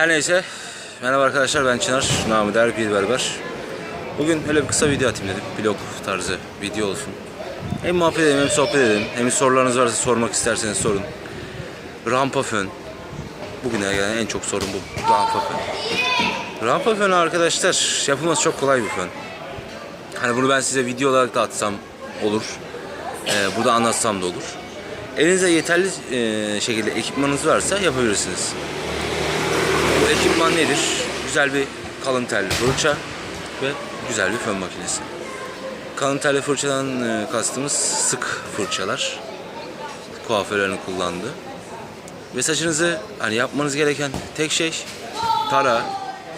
Her neyse. Merhaba arkadaşlar ben Çınar. Namı der bir berber. Bugün öyle bir kısa video atayım dedim. Vlog tarzı video olsun. Hem muhabbet edelim hem sohbet edelim. Hem sorularınız varsa sormak isterseniz sorun. Rampa fön. Bugüne gelen en çok sorun bu. Rampa fön. Rampa fön arkadaşlar yapılması çok kolay bir fön. Hani bunu ben size video olarak da atsam olur. Ee, burada anlatsam da olur. Elinizde yeterli e, şekilde ekipmanınız varsa yapabilirsiniz. Ekipman nedir? Güzel bir kalın telli fırça ve güzel bir fön makinesi. Kalın telli fırçadan e, kastımız sık fırçalar. Kuaförlerin kullandığı. Ve saçınızı hani yapmanız gereken tek şey tara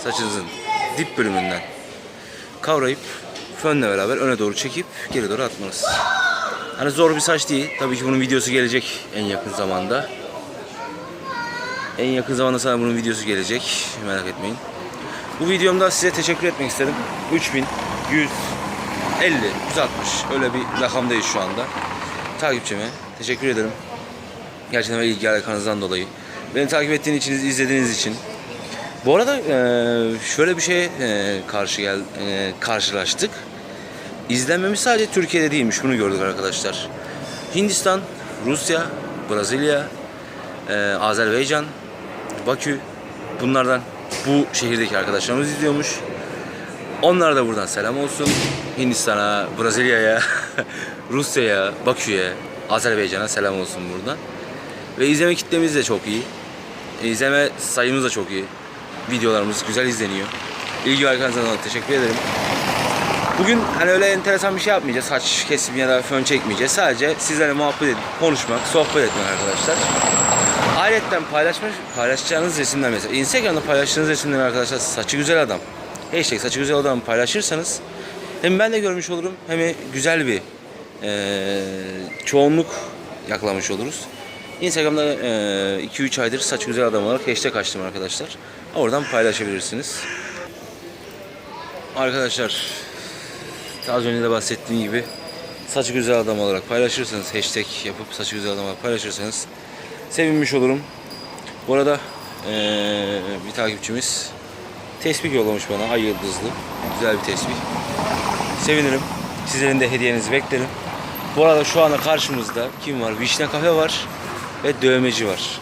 saçınızın dip bölümünden kavrayıp fönle beraber öne doğru çekip geri doğru atmanız. Hani zor bir saç değil. Tabii ki bunun videosu gelecek en yakın zamanda. En yakın zamanda sana bunun videosu gelecek. Merak etmeyin. Bu videomda size teşekkür etmek istedim. 3150 160 öyle bir rakamdayız şu anda. Takipçime teşekkür ederim. Gerçekten böyle ilgi dolayı. Beni takip ettiğiniz için, izlediğiniz için. Bu arada eee, şöyle bir şeye eee, karşı gel eee, karşılaştık. İzlenmemiz sadece Türkiye'de değilmiş. Bunu gördük arkadaşlar. Hindistan, Rusya, Brezilya, Azerbaycan, Bakü bunlardan bu şehirdeki arkadaşlarımız izliyormuş. Onlara da buradan selam olsun. Hindistan'a, Brezilya'ya, Rusya'ya, Bakü'ye, Azerbaycan'a selam olsun buradan. Ve izleme kitlemiz de çok iyi. E, İzleme sayımız da çok iyi. Videolarımız güzel izleniyor. İlgi ve arkanızdan dolayı teşekkür ederim. Bugün hani öyle enteresan bir şey yapmayacağız. Saç kesim ya da fön çekmeyeceğiz. Sadece sizlerle muhabbet edip konuşmak, sohbet etmek arkadaşlar. Ayrıca paylaşmış, paylaşacağınız resimler mesela. Instagram'da paylaştığınız resimler arkadaşlar saçı güzel adam. Hashtag saçı güzel adam paylaşırsanız hem ben de görmüş olurum hem güzel bir eee, çoğunluk yakalamış oluruz. Instagram'da 2-3 aydır saç güzel adam olarak hashtag açtım arkadaşlar. Oradan paylaşabilirsiniz. Arkadaşlar az önce de bahsettiğim gibi saçı güzel adam olarak paylaşırsanız hashtag yapıp saçı güzel adam olarak paylaşırsanız sevinmiş olurum. Bu arada eee, bir takipçimiz tespih yollamış bana ay yıldızlı. Güzel bir tespih. Sevinirim. Sizlerin de hediyenizi beklerim. Bu arada şu anda karşımızda kim var? Vişne kafe var ve dövmeci var.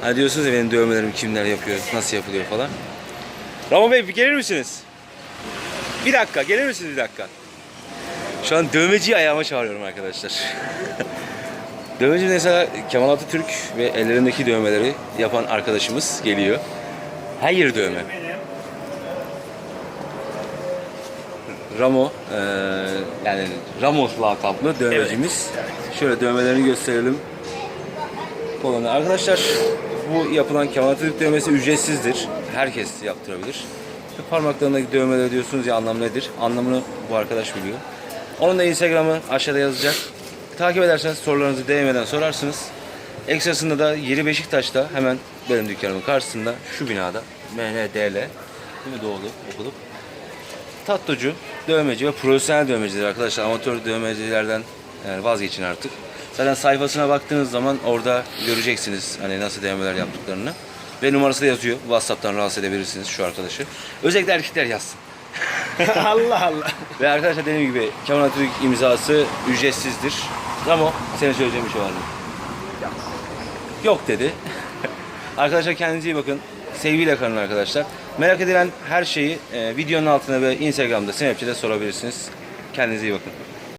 Hani diyorsunuz ya benim dövmelerimi kimler yapıyor, nasıl yapılıyor falan. Ramon Bey gelir misiniz? Bir dakika, gelir misiniz bir dakika? Şu an dövmeciyi ayağıma çağırıyorum arkadaşlar. Dövmeci mesela Kemal Atatürk ve ellerindeki dövmeleri yapan arkadaşımız geliyor. Her yeri dövme. Ramo, eee, yani Ramos lakaplı dövmecimiz. Şöyle dövmelerini gösterelim. Kolonu. Arkadaşlar bu yapılan Kemal Atatürk dövmesi ücretsizdir. Herkes yaptırabilir. Şu parmaklarındaki dövmeler diyorsunuz ya anlam nedir? Anlamını bu arkadaş biliyor. Onun da Instagram'ı aşağıda yazacak. Takip ederseniz sorularınızı DM'den sorarsınız. Ekstrasında da Yeri Beşiktaş'ta hemen benim dükkanımın karşısında şu binada MNDL değil mi Doğulu okulup tatlıcı, dövmeci ve profesyonel dövmeciler arkadaşlar. Amatör dövmecilerden yani vazgeçin artık. Zaten sayfasına baktığınız zaman orada göreceksiniz hani nasıl dövmeler yaptıklarını. Ve numarası da yazıyor. WhatsApp'tan rahatsız edebilirsiniz şu arkadaşı. Özellikle erkekler yazsın. Allah Allah. Ve arkadaşlar dediğim gibi Kemal Atatürk imzası ücretsizdir. Ramo senin söyleyeceğin bir şey var mı? Yok dedi. arkadaşlar kendinize iyi bakın. Sevgiyle kalın arkadaşlar. Merak edilen her şeyi e, videonun altına ve Instagram'da, Snapchat'te sorabilirsiniz. Kendinize iyi bakın.